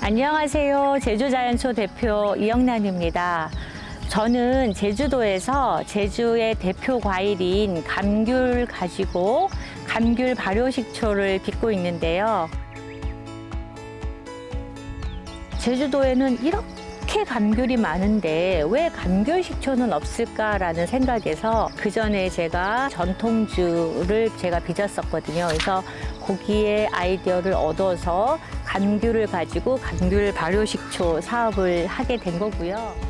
안녕하세요. 제주자연초 대표 이영란입니다. 저는 제주도에서 제주의 대표 과일인 감귤 가지고 감귤 발효식초를 빚고 있는데요. 제주도에는 이렇게 감귤이 많은데 왜 감귤 식초는 없을까라는 생각에서 그 전에 제가 전통주를 제가 빚었었거든요. 그래서 거기에 아이디어를 얻어서 감귤을 가지고 감귤 발효 식초 사업을 하게 된 거고요.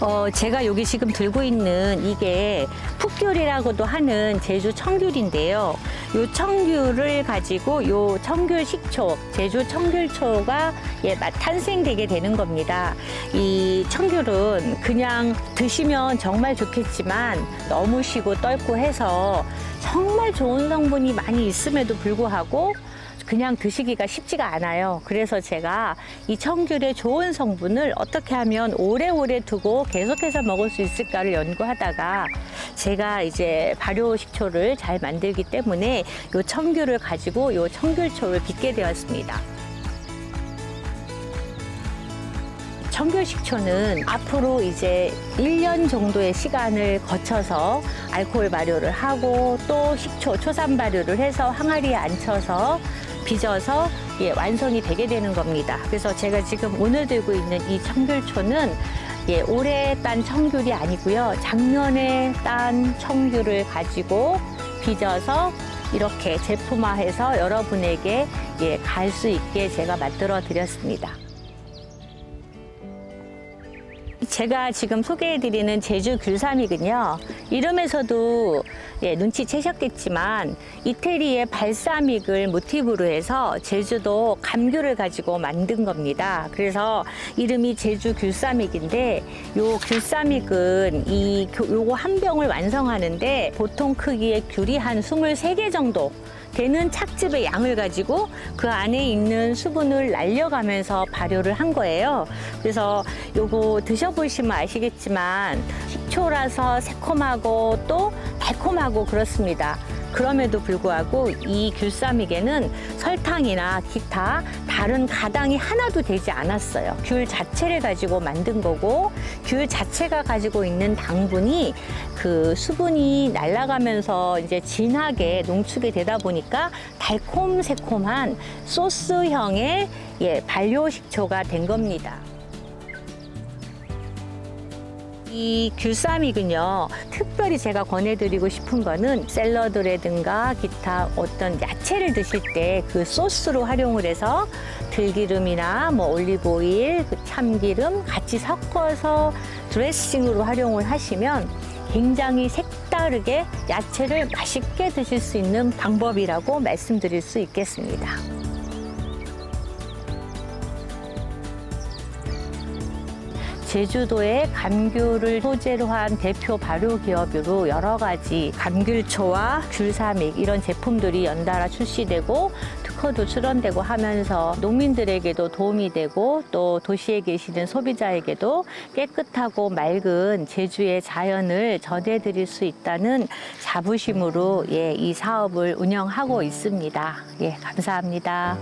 어, 제가 여기 지금 들고 있는 이게 풋귤이라고도 하는 제주 청귤인데요. 요 청귤을 가지고 요 청귤 식초, 제주 청귤초가 예, 마- 탄생되게 되는 겁니다. 이 청귤은 그냥 드시면 정말 좋겠지만 너무 시고 떫고 해서 정말 좋은 성분이 많이 있음에도 불구하고 그냥 드시기가 쉽지가 않아요. 그래서 제가 이 청귤의 좋은 성분을 어떻게 하면 오래오래 두고 계속해서 먹을 수 있을까를 연구하다가 제가 이제 발효 식초를 잘 만들기 때문에 요 청귤을 가지고 요 청귤초를 빚게 되었습니다. 청귤 식초는 앞으로 이제 1년 정도의 시간을 거쳐서 알코올 발효를 하고 또 식초, 초산 발효를 해서 항아리에 앉혀서 빚어서 예, 완성이 되게 되는 겁니다. 그래서 제가 지금 오늘 들고 있는 이 청귤초는 예, 올해 딴 청귤이 아니고요. 작년에 딴 청귤을 가지고 빚어서 이렇게 제품화해서 여러분에게 예, 갈 수 있게 제가 만들어 드렸습니다. 제가 지금 소개해드리는 제주 귤삼이군요. 이름에서도 예, 눈치채셨겠지만 이태리의 발사믹을 모티브로 해서 제주도 감귤을 가지고 만든 겁니다. 그래서 이름이 제주 귤삼믹인데 요 귤삼믹은 이 교- 요거 한 병을 완성하는데 보통 크기의 귤이 한 23개 정도 되는 착즙의 양을 가지고 그 안에 있는 수분을 날려가면서 발효를 한 거예요. 그래서 요거 드셔보시면 아시겠지만 식초라서 새콤하고 또 달콤하고 그렇습니다. 그럼에도 불구하고 이 귤쌈익에는 설탕이나 기타 다른 가당이 하나도 되지 않았어요. 귤 자체를 가지고 만든 거고 귤 자체가 가지고 있는 당분이 그 수분이 날아가면서 이제 진하게 농축이 되다 보니까 달콤 새콤한 소스형의 예, 발효식초가 된 겁니다. 이 귤쌈이군요. 특별히 제가 권해드리고 싶은 거는 샐러드라든가 기타 어떤 야채를 드실 때 그 소스로 활용을 해서 들기름이나 뭐 올리브오일, 그 참기름 같이 섞어서 드레싱으로 활용을 하시면 굉장히 색다르게 야채를 맛있게 드실 수 있는 방법이라고 말씀드릴 수 있겠습니다. 제주도의 감귤을 소재로 한 대표 발효 기업으로 여러 가지 감귤초와 귤삼익 이런 제품들이 연달아 출시되고 특허도 출원되고 하면서 농민들에게도 도움이 되고 또 도시에 계시는 소비자에게도 깨끗하고 맑은 제주의 자연을 전해드릴 수 있다는 자부심으로 예, 이 사업을 운영하고 있습니다. 예, 감사합니다.